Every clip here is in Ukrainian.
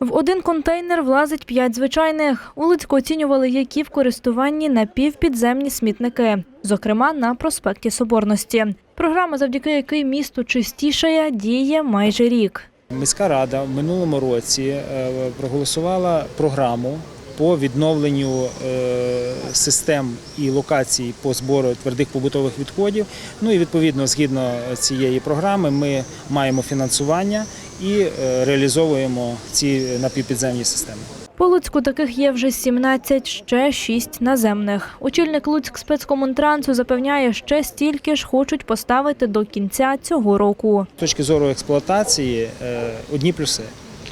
В один контейнер влазить п'ять звичайних. У Луцьку оцінювали, які в користуванні напівпідземні смітники, зокрема на проспекті Соборності. Програма, завдяки якій місто чистішає, діє майже рік. Міська рада в минулому році е, проголосувала програму по відновленню е, систем і локацій по збору твердих побутових відходів. Ну і відповідно, згідно цієї програми, ми маємо фінансування і е, реалізовуємо ці напівпідземні системи. По Луцьку таких є вже 17, ще 6 наземних. Очільник Луцьк спецкомунтрансу запевняє, ще стільки ж хочуть поставити до кінця цього року. З точки зору експлуатації е, одні плюси.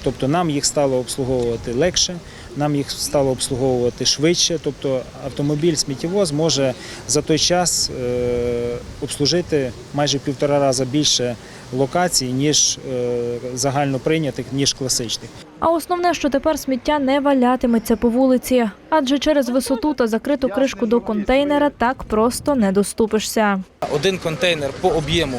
Тобто нам їх стало обслуговувати легше, нам їх стало обслуговувати швидше. Тобто автомобіль сміттєвоз може за той час е, обслужити майже півтора рази більше локацій, ніж е, загально прийнятих, ніж класичних. А основне, що тепер сміття не валятиметься по вулиці, адже через висоту та закриту кришку до контейнера так просто не доступишся. Один контейнер по об'єму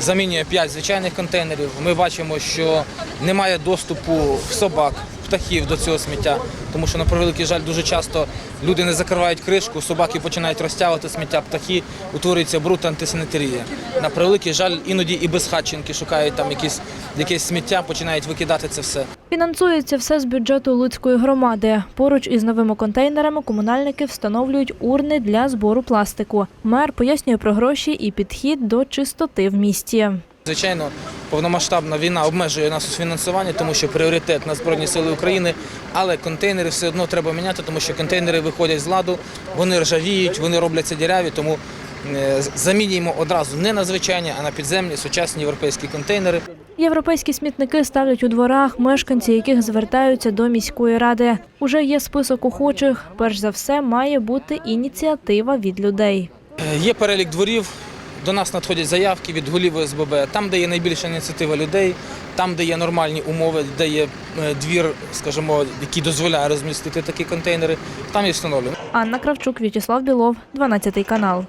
замінює 5 звичайних контейнерів. Ми бачимо, що немає доступу собак, птахів до цього сміття, тому що на превеликий жаль дуже часто люди не закривають кришку, собаки починають розтягувати сміття, птахи, утворюється бруд антисанітарія. На превеликий жаль, іноді і безхатченки шукають там якісь, якесь сміття, починають викидати це все. Фінансується все з бюджету Луцької громади. Поруч із новими контейнерами комунальники встановлюють урни для збору пластику. Мер пояснює про гроші і підхід до чистоти в місті. Звичайно, повномасштабна війна обмежує нас у фінансуванні, тому що пріоритет на Збройні Сили України, але контейнери все одно треба міняти, тому що контейнери виходять з ладу, вони ржавіють, вони робляться діряві, тому е, замінюємо одразу не на звичайні, а на підземні сучасні європейські контейнери. Європейські смітники ставлять у дворах, мешканці яких звертаються до міської ради. Уже є список охочих. Перш за все, має бути ініціатива від людей. Е, Є перелік дворів. До нас надходять заявки від голів ОСББ. Там, де є найбільша ініціатива людей, там, де є нормальні умови, де є е, двір, скажімо, який дозволяє розмістити такі контейнери, там і встановлюємо. Анна Кравчук, В'ячеслав Білов, 12 канал.